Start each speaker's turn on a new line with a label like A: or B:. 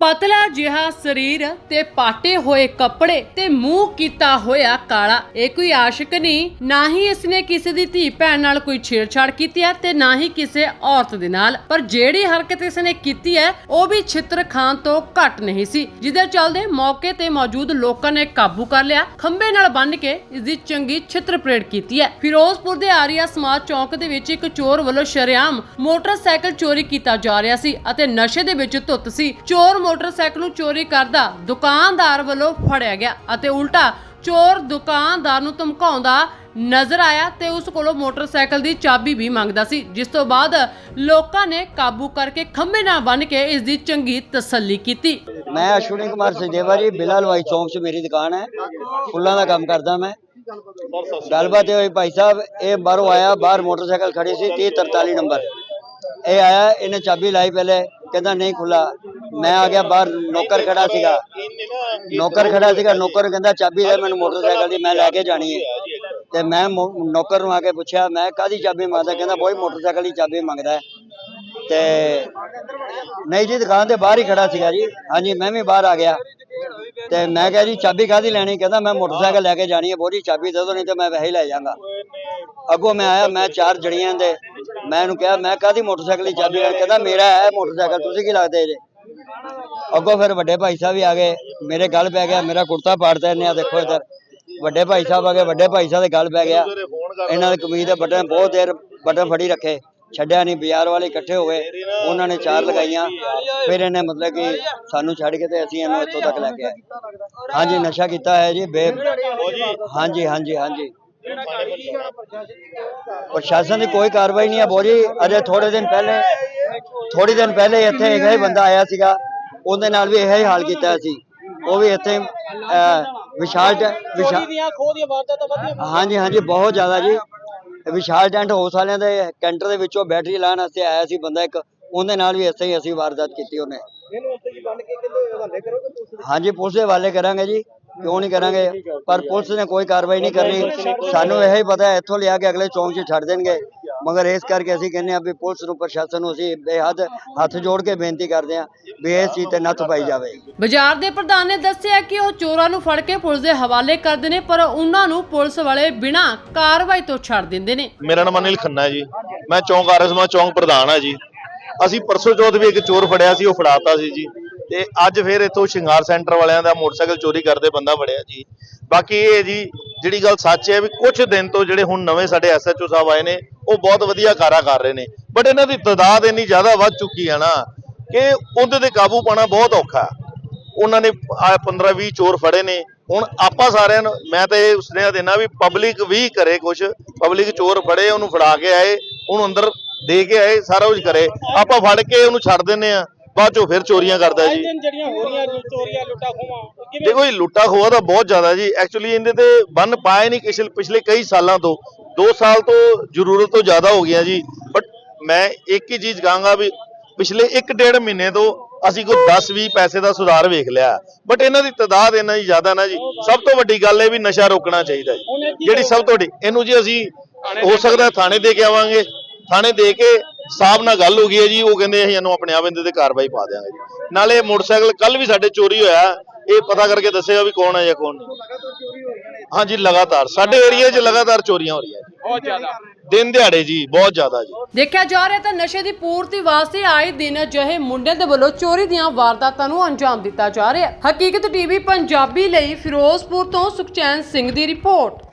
A: ਪਤਲਾ ਜਿਹਾ ਸਰੀਰ ਤੇ ਪਾਟੇ ਹੋਏ ਕੱਪੜੇ ਤੇ ਮੂੰਹ ਕੀਤਾ ਹੋਇਆ ਕਾਲਾ। ਇਹ ਕੋਈ ਆਸ਼ਿਕ ਨਹੀਂ, ਨਾ ਹੀ ਇਸਨੇ ਕਿਸੇ ਦੀ ਧੀ ਭੈਣ ਨਾਲ ਕੋਈ ਛੇੜਛਾੜ ਕੀਤੀ ਹੈ ਤੇ ਨਾ ਹੀ ਕਿਸੇ ਔਰਤ ਦੇ ਨਾਲ। ਪਰ ਜਿਹੜੀ ਹਰਕਤ ਇਸਨੇ ਕੀਤੀ ਹੈ, ਉਹ ਵੀ ਛਿੱਤਰ ਖਾਨ ਤੋਂ ਘੱਟ ਨਹੀਂ ਸੀ। ਜਿਹਦੇ ਚੱਲਦੇ ਮੌਕੇ ਤੇ ਮੌਜੂਦ ਲੋਕਾਂ ਨੇ ਕਾਬੂ ਕਰ ਲਿਆ। ਖੰਬੇ ਨਾਲ ਬੰਨ ਕੇ ਇਸ ਦੀ ਚੰਗੀ ਛਿੱਤਰ ਪਰੇਡ ਕੀਤੀ ਹੈ। ਫਿਰੋਜ਼ਪੁਰ ਦੇ ਆਰੀਆ ਸਮਾਜ ਚੌਕ ਦੇ ਵਿੱਚ ਇੱਕ ਚੋਰ ਵੱਲੋਂ ਸ਼ਰੇਆਮ ਮੋਟਰਸਾਈਕਲ ਚੋਰੀ ਕੀਤਾ ਜਾ ਰਿਹਾ ਸੀ ਅਤੇ ਨਸ਼ੇ ਦੇ ਵਿੱਚ ਧੁੱਤ ਸੀ। ਚੋਰ ਮੋਟਰਸਾਈਕਲ ਨੂੰ ਚੋਰੀ ਕਰਦਾ ਦੁਕਾਨਦਾਰ ਵੱਲੋਂ ਫੜਿਆ ਗਿਆ ਅਤੇ ਉਲਟਾ ਚੋਰ ਦੁਕਾਨਦਾਰ ਨੂੰ ਧਮਕਾਉਂਦਾ ਨਜ਼ਰ ਆਇਆ ਤੇ ਉਸ ਕੋਲੋਂ ਮੋਟਰਸਾਈਕਲ ਦੀ ਚਾਬੀ ਵੀ ਮੰਗਦਾ ਸੀ, ਜਿਸ ਤੋਂ ਬਾਅਦ ਲੋਕਾਂ ਨੇ ਕਾਬੂ ਕਰਕੇ ਖੰਭੇ ਨਾਲ ਬੰਨ੍ਹ ਕੇ ਇਸ ਦੀ ਚੰਗੀ ਤਸੱਲੀ ਕੀਤੀ।
B: ਮੈਂ ਅਸ਼ਵਨੀ ਕੁਮਾਰ ਸਜੇਵਾ ਜੀ, ਬਿਲਾ ਲਵਾਈ ਚੌਂਕ 'ਚ ਮੇਰੀ ਦੁਕਾਨ ਹੈ। ਫੁੱਲਾਂ ਦਾ ਕੰਮ ਕਰਦਾ ਮੈਂ। ਗੱਲਬਾਤ ਇਹ ਹੋਈ ਭਾਈ ਸਾਹਿਬ, ਇਹ ਬਾਹਰੋਂ ਆਇਆ, ਬਾਹਰ ਮੋਟਰਸਾਈਕਲ ਖੜੀ ਸੀ 3043 ਨੰਬਰ। ਇਹ ਆਇਆ, ਇਹਨੇ ਚਾਬੀ ਲਾਈ ਪਹਿਲੇ, ਕਹਿੰਦਾ ਨਹੀਂ ਖੁੱਲਾ ਮੈਂ ਆ ਗਿਆ ਬਾਹਰ, ਨੌਕਰ ਖੜਾ ਸੀਗਾ। ਨੌਕਰ ਖੜਾ ਸੀਗਾ, ਨੌਕਰ ਨੂੰ ਕਹਿੰਦਾ, ਚਾਬੀ ਦੇ, ਮੈਨੂੰ ਮੋਟਰਸਾਈਕਲ ਦੀ, ਮੈਂ ਲੈ ਕੇ ਜਾਣੀ ਹੈ। ਤੇ ਮੈਂ ਨੌਕਰ ਨੂੰ ਆ ਕੇ ਪੁੱਛਿਆ, ਮੈਂ ਕਾਦੀ ਚਾਬੀ ਮੰਗਦਾ? ਕਹਿੰਦਾ, ਬੋਈ, ਮੋਟਰਸਾਈਕਲ ਦੀ ਚਾਬੀ ਮੰਗਦਾ ਤੇ ਨਹੀਂ ਜੀ, ਦੁਕਾਨ ਦੇ ਬਾਹਰ ਹੀ ਖੜਾ ਸੀਗਾ ਜੀ। ਹਾਂਜੀ, ਮੈਂ ਵੀ ਬਾਹਰ ਆ ਗਿਆ। ਤੇ ਮੈਂ ਕਿਹਾ ਜੀ, ਚਾਬੀ ਕਾਦੀ ਲੈਣੀ? ਕਹਿੰਦਾ, ਮੈਂ ਮੋਟਰਸਾਈਕਲ ਲੈ ਕੇ ਜਾਣੀ ਹੈ, ਬੋਰੀ ਚਾਬੀ ਦੇ ਦਿਓ, ਨਹੀਂ ਤੇ ਮੈਂ ਵੈਸੇ ਹੀ ਲੈ ਜਾਵਾਂਗਾ। ਅੱਗੋਂ ਮੈਂ ਆਇਆ, ਮੈਂ ਚਾਰ ਜੜੀਆਂ ਦੇ, ਮੈਂ ਇਹਨੂੰ ਕਿਹਾ, ਮੈਂ ਕਾਦੀ ਮੋਟਰਸਾਈਕਲ ਦੀ ਚਾਬੀ ਕਹਿੰਦਾ, ਮੇਰਾ ਹੈ ਮੋਟਰਸਾਈਕਲ, ਤੁਸੀਂ ਕੀ ਲੱਗਦੇ ਜੇ? ਅੱਗੋਂ ਫਿਰ ਵੱਡੇ ਭਾਈ ਸਾਹਿਬ ਵੀ ਆ ਗਏ, ਮੇਰੇ ਗੱਲ ਪੈ ਗਿਆ, ਮੇਰਾ ਕੁੜਤਾ ਪਾੜਤਾ ਇਹਨੇ ਆ ਦੇਖੋ ਇੱਧਰ। ਵੱਡੇ ਭਾਈ ਸਾਹਿਬ ਆ ਗਏ, ਵੱਡੇ ਭਾਈ ਸਾਹਿਬ ਦੇ ਗੱਲ ਪੈ ਗਿਆ। ਇਹਨਾਂ ਦੇ ਕਮੀਜ਼ ਦੇ ਬਟਨ ਬਹੁਤ ਦੇਰ ਬਟਨ ਫੜੀ ਰੱਖੇ, ਛੱਡਿਆ ਨਹੀਂ, ਬਾਜ਼ਾਰ ਵਾਲੇ ਇਕੱਠੇ ਹੋ ਗਏ, ਉਹਨਾਂ ਨੇ ਚਾਰ ਲਗਾਈਆਂ, ਫਿਰ ਇਹਨੇ ਮਤਲਬ ਕਿ ਸਾਨੂੰ ਛੱਡ ਕੇ ਤੇ ਅਸੀਂ ਇਹਨੂੰ ਇੱਥੋਂ ਤੱਕ ਲੈ ਕੇ ਆਏ। ਹਾਂਜੀ, ਨਸ਼ਾ ਕੀਤਾ ਹੈ ਜੀ, ਬੇ ਹਾਂਜੀ ਹਾਂਜੀ ਹਾਂਜੀ। ਪ੍ਰਸ਼ਾਸਨ ਦੀ ਕੋਈ ਕਾਰਵਾਈ ਨਹੀਂ ਹੈ, ਬੋਜੀ, ਅਜੇ ਥੋੜੇ ਦਿਨ ਪਹਿਲੇ ਥੋੜੀ ਦਿਨ ਪਹਿਲੇ ਇੱਥੇ ਇੱਕ ਹੀ ਬੰਦਾ ਆਇਆ ਸੀਗਾ ਉਹਦੇ ਨਾਲ ਵੀ ਇਹੋ ਹੀ ਹਾਲ ਕੀਤਾ ਸੀ। ਉਹ ਵੀ ਇੱਥੇ ਅਹ, ਵਿਸ਼ਾਲ ਟੈ- ਵਿਸ਼ਾਲ ਹਾਂਜੀ ਹਾਂਜੀ ਬਹੁਤ ਜ਼ਿਆਦਾ ਜੀ। ਵਿਸ਼ਾਲ ਟੈਂਟ ਹਾਊਸ ਵਾਲਿਆਂ ਦੇ ਕੈਂਟਰ ਦੇ ਵਿੱਚੋਂ ਬੈਟਰੀ ਲਾਉਣ ਵਾਸਤੇ ਆਇਆ ਸੀ ਬੰਦਾ ਇੱਕ। ਉਹਦੇ ਨਾਲ ਵੀ ਇੱਥੇ ਹੀ ਅਸੀਂ ਵਾਰਦਾਤ ਕੀਤੀ ਉਹਨੇ। ਹਾਂਜੀ ਪੁਲਿਸ ਦੇ ਹਵਾਲੇ ਕਰਾਂਗੇ ਜੀ। ਕਿਉਂ ਨਹੀਂ ਕਰਾਂਗੇ? ਪਰ ਪੁਲਿਸ ਨੇ ਕੋਈ ਕਾਰਵਾਈ ਨਹੀਂ ਕਰਨੀ। ਸਾਨੂੰ ਇਹ ਹੀ ਪਤਾ ਹੈ ਇੱਥੋਂ ਲਿਆ ਕੇ ਅਗਲੇ ਚੌਂਕ 'ਚ ਛੱਡ ਦੇਣਗੇ। ਮਗਰ ਇਸ ਕਰਕੇ ਅਸੀਂ ਕਹਿੰਦੇ ਆ ਵੀ ਪੁਲਿਸ ਨੂੰ ਪ੍ਰਸ਼ਾਸਨ ਨੂੰ ਅਸੀਂ ਬੇਹੱਦ ਹੱਥ ਜੋੜ ਕੇ ਬੇਨਤੀ ਕਰਦੇ ਆ ਵੀ ਇਸ ਚੀਜ਼ ਤੇ ਨੱਥ ਪਾਈ ਜਾਵੇ।
A: ਬਾਜ਼ਾਰ ਦੇ ਪ੍ਰਧਾਨ ਨੇ ਦੱਸਿਆ ਕਿ ਉਹ ਚੋਰਾਂ ਨੂੰ ਫੜ ਕੇ ਪੁਲਿਸ ਦੇ ਹਵਾਲੇ ਕਰਦੇ ਨੇ ਪਰ ਉਹਨਾਂ ਨੂੰ ਪੁਲਿਸ ਵਾਲੇ ਬਿਨਾਂ ਕਾਰਵਾਈ ਤੋਂ ਛੱਡ ਦਿੰਦੇ ਨੇ।
C: ਮੇਰਾ ਨਾਮ ਅਨਿਲ ਖੰਨਾ ਹੈ ਜੀ। ਮੈਂ ਚੌਂਕ ਆਰਐਸਮਾ ਚੌਂਕ ਪ੍ਰਧਾਨ ਆ ਜੀ। ਅਸੀਂ ਪਰਸੋਂ ਚੌਥ ਵੀ ਇੱਕ ਚੋਰ ਫੜਿਆ ਸੀ ਉਹ ਫੜਾਤਾ ਸੀ ਜੀ। ਤੇ ਅੱਜ ਫਿਰ ਇੱਥੋਂ ਸ਼ਿੰਗਾਰ ਸੈਂਟਰ ਵਾਲਿਆਂ ਦਾ ਮੋਟਰਸਾਈਕਲ ਚੋਰੀ ਕਰਦੇ ਬੰਦਾ ਫੜਿਆ ਜੀ। ਬਾਕੀ ਇਹ ਜੀ ਜਿਹੜੀ ਗੱਲ ਸੱਚ ਹੈ ਵੀ ਕੁਝ ਦਿਨ ਤੋਂ ਜਿਹੜੇ ਹੁਣ ਨਵੇਂ ਸਾਡੇ ਐਸਐਚਓ ਸਾਹਿਬ ਆਏ ਨੇ ਉਹ ਬਹੁਤ ਵਧੀਆ ਕਾਰਾ ਕਰ ਰਹੇ ਨੇ। ਬਟ ਇਹਨਾਂ ਦੀ ਤਾਦਾਦ ਇੰਨੀ ਜ਼ਿਆਦਾ ਵੱਧ ਚੁੱਕੀ ਹੈ ਨਾ ਕਿ ਉਹਦੇ ਤੇ ਕਾਬੂ ਪਾਣਾ ਬਹੁਤ ਔਖਾ। ਉਹਨਾਂ ਨੇ 15 20 ਚੋਰ ਫੜੇ ਨੇ। ਹੁਣ ਆਪਾਂ ਸਾਰਿਆਂ ਨੂੰ, ਮੈਂ ਤਾਂ ਇਹ ਸੁਨੇਹਾ ਦੇਣਾ ਵੀ ਪਬਲਿਕ ਵੀ ਕਰੇ ਕੁਝ ਪਬਲਿਕ ਚੋਰ ਫੜੇ, ਉਹਨੂੰ ਫੜਾ ਕੇ ਆਏ। ਉਹਨੂੰ ਅੰਦਰ ਦੇ ਕੇ ਆਏ, ਸਾਰਾ ਕੁਝ ਕਰੇ। ਆਪਾਂ ਫੜ ਕੇ ਉਹਨੂੰ ਛੱਡ ਦਿੰਨੇ ਆ। ਬਾਅਦ ਚੋਂ ਫਿਰ ਚੋਰੀਆਂ ਕਰਦਾ ਜੀ।
D: ਦਿਨ ਜਿਹੜੀਆਂ ਹੋ ਰਹੀਆਂ ਲੁ- ਚੋਰੀਆਂ ਲੁੱਟਾ ਖੋਹਾਂ ਉਹ ਕਿਵੇਂ?
C: ਦੇਖੋ ਇਹ ਲੁੱਟਾ ਖੋਆ ਤਾਂ ਬਹੁਤ ਜ਼ਿਆਦਾ ਜੀ। ਐਕਚੁਅਲੀ ਇਹਦੇ ਤੇ ਬੰਨ ਪਾਏ ਨਹੀਂ ਪਿਛਲੇ ਪਿਛਲੇ ਕਈ ਸਾਲਾਂ ਤੋਂ। 2 ਸਾਲ ਤੋਂ ਜ਼ਰੂਰਤ ਤੋਂ ਜ਼ਿਆਦਾ ਹੋ ਗਿਆ ਜੀ। ਬਟ ਮੈਂ ਇੱਕ ਹੀ ਚੀਜ਼ ਕਹਾਂਗਾ ਵੀ ਪਿਛਲੇ 1.5 ਮਹੀਨੇ ਤੋਂ ਅਸੀਂ ਕੋਈ 10-20 ਪੈਸੇ ਦਾ ਸੁਧਾਰ ਵੇਖ ਲਿਆ। ਬਟ ਇਹਨਾਂ ਦੀ ਤਾਦਾਦ ਇੰਨਾ ਹੀ ਜ਼ਿਆਦਾ ਨਾ ਜੀ। ਸਭ ਤੋਂ ਵੱਡੀ ਗੱਲ ਇਹ ਵੀ ਨਸ਼ਾ ਰੋਕਣਾ ਚਾਹੀਦਾ ਜੀ। ਜਿਹੜੀ ਸਭ ਤੋਂ ਵੱਡੀ ਇਹਨੂੰ ਜੀ ਅਸੀਂ ਹੋ ਸਕਦਾ ਥਾਣੇ ਦੇ ਕੇ ਆਵਾਂਗੇ। ਥਾਣੇ ਦੇ ਕੇ ਸਾਹਿਬ ਨਾਲ ਗੱਲ ਹੋ ਗਈ ਹੈ ਜੀ ਉਹ ਕਹਿੰਦੇ ਅਸੀਂ ਇਹਨੂੰ ਆਪਣੇ ਆਪ ਇਹਦੇ ਤੇ ਕਾਰਵਾਈ ਪਾ ਦਿਆਂਗੇ ਜੀ। ਨਾਲੇ ਮੋਟਰਸਾਈਕਲ ਕੱਲ ਵੀ ਸਾਡੇ ਚੋਰੀ ਹੋਇਆ ਇਹ ਪਤਾ ਕਰਕੇ ਦੱਸੇਗਾ ਵੀ ਕੌਣ ਹੈ ਜਾਂ ਕੌਣ ਨਹੀਂ। ਹਾਂਜੀ ਲਗਾਤਾਰ ਸਾਡੇ ਏਰੀਆ 'ਚ ਲਗਾਤਾਰ ਚੋਰੀਆਂ ਹੋ ਰਹੀਆਂ ਜੀ।
D: ਬਹੁਤ ਜ਼ਿਆਦਾ।
C: ਦਿਨ ਦਿਹਾੜੇ ਜੀ ਬਹੁਤ ਜ਼ਿਆਦਾ ਜੀ।
A: ਦੇਖਿਆ ਜਾ ਰਿਹਾ ਤਾਂ ਨਸ਼ੇ ਦੀ ਪੂਰਤੀ ਵਾਸਤੇ ਆਏ ਦਿਨ ਅਜਿਹੇ ਮੁੰਡਿਆਂ ਦੇ ਵੱਲੋਂ ਚੋਰੀ ਦੀਆਂ ਵਾਰਦਾਤਾਂ ਨੂੰ ਅੰਜਾਮ ਦਿੱਤਾ ਜਾ ਰਿਹਾ ਹਕੀਕਤ ਟੀਵੀ ਪੰਜਾਬੀ ਲਈ ਫਿਰੋਜ਼ਪੁਰ ਤੋਂ ਸੁਖਚੈਨ ਸਿੰਘ ਦੀ ਰਿਪੋਰਟ।